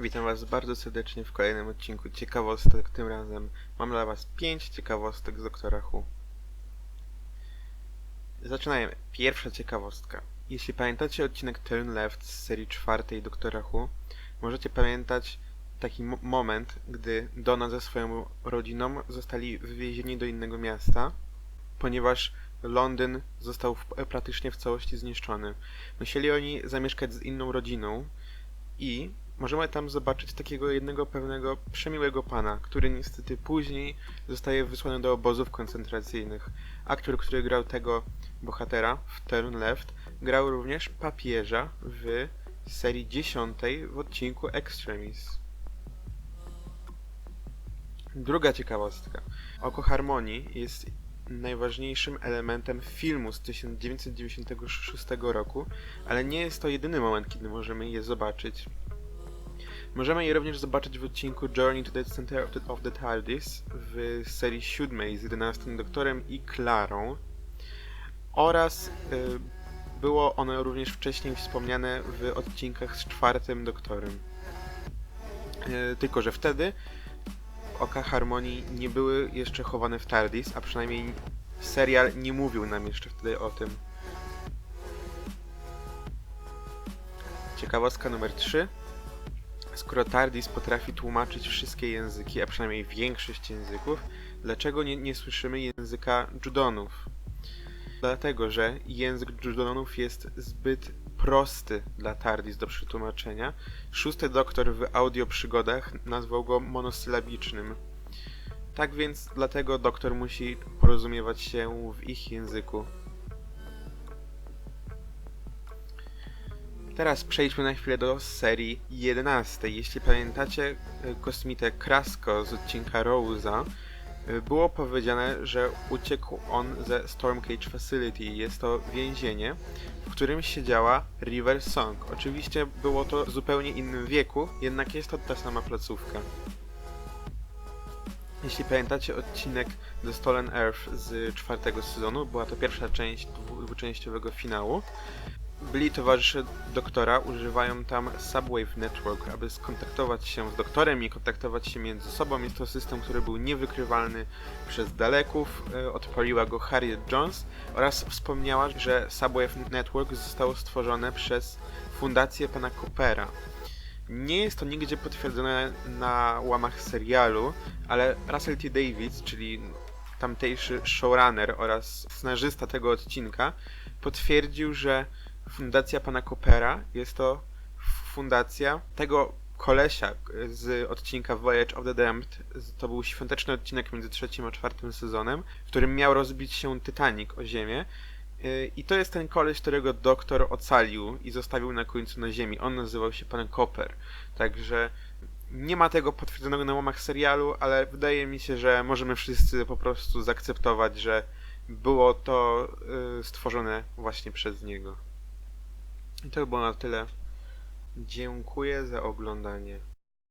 Witam Was bardzo serdecznie w kolejnym odcinku ciekawostek. Tym razem mam dla Was 5 ciekawostek z Doktora Who. Zaczynajmy. Pierwsza ciekawostka. Jeśli pamiętacie odcinek Turn Left z serii czwartej Doktora Who, możecie pamiętać taki mo- moment, gdy Donna ze swoją rodziną zostali wywiezieni do innego miasta, ponieważ Londyn został w, praktycznie w całości zniszczony. Musieli oni zamieszkać z inną rodziną i możemy tam zobaczyć takiego jednego pewnego przemiłego pana, który niestety później zostaje wysłany do obozów koncentracyjnych. Aktor, który grał tego bohatera w Turn Left, grał również papieża w serii dziesiątej w odcinku Extremis. Druga ciekawostka. Oko harmonii jest najważniejszym elementem filmu z 1996 roku, ale nie jest to jedyny moment, kiedy możemy je zobaczyć. Możemy je również zobaczyć w odcinku Journey to the Center of the, TARDIS w serii siódmej z 11 doktorem i Klarą oraz y, było ono również wcześniej wspomniane w odcinkach z czwartym doktorem. Y, tylko, że wtedy oka harmonii nie były jeszcze chowane w TARDIS, a przynajmniej serial nie mówił nam jeszcze wtedy o tym. Ciekawostka numer 3. Skoro TARDIS potrafi tłumaczyć wszystkie języki, a przynajmniej większość języków, dlaczego nie, nie słyszymy języka Judonów? Dlatego, że język Judonów jest zbyt prosty dla TARDIS do przetłumaczenia. Szósty doktor w audioprzygodach nazwał go monosylabicznym. Tak więc dlatego doktor musi porozumiewać się w ich języku. Teraz przejdźmy na chwilę do serii 11. Jeśli pamiętacie y, kosmitę Krasko z odcinka Rose'a, y, było powiedziane, że uciekł on ze Stormcage Facility. Jest to więzienie, w którym siedziała River Song. Oczywiście było to w zupełnie innym wieku, jednak jest to ta sama placówka. Jeśli pamiętacie odcinek The Stolen Earth z czwartego sezonu, była to pierwsza część dwu- dwuczęściowego finału. Byli towarzysze doktora używają tam Subwave Network, aby skontaktować się z doktorem i kontaktować się między sobą. Jest to system, który był niewykrywalny przez daleków. E, Odpaliła go Harriet Jones oraz wspomniała, że Subwave Network zostało stworzone przez fundację pana Coopera. Nie jest to nigdzie potwierdzone na łamach serialu, ale Russell T. Davies, czyli tamtejszy showrunner oraz scenarzysta tego odcinka, potwierdził, że fundacja pana Coopera jest to fundacja tego kolesia z odcinka Voyage of the Damned. To był świąteczny odcinek między trzecim a czwartym sezonem, w którym miał rozbić się Titanic o ziemię. Yy, I to jest ten koleś, którego doktor ocalił i zostawił na końcu na ziemi. On nazywał się pan Copper. Także nie ma tego potwierdzonego na łamach serialu, ale wydaje mi się, że możemy wszyscy po prostu zaakceptować, że było to yy, stworzone właśnie przez niego. I to by było na tyle. Dziękuję za oglądanie.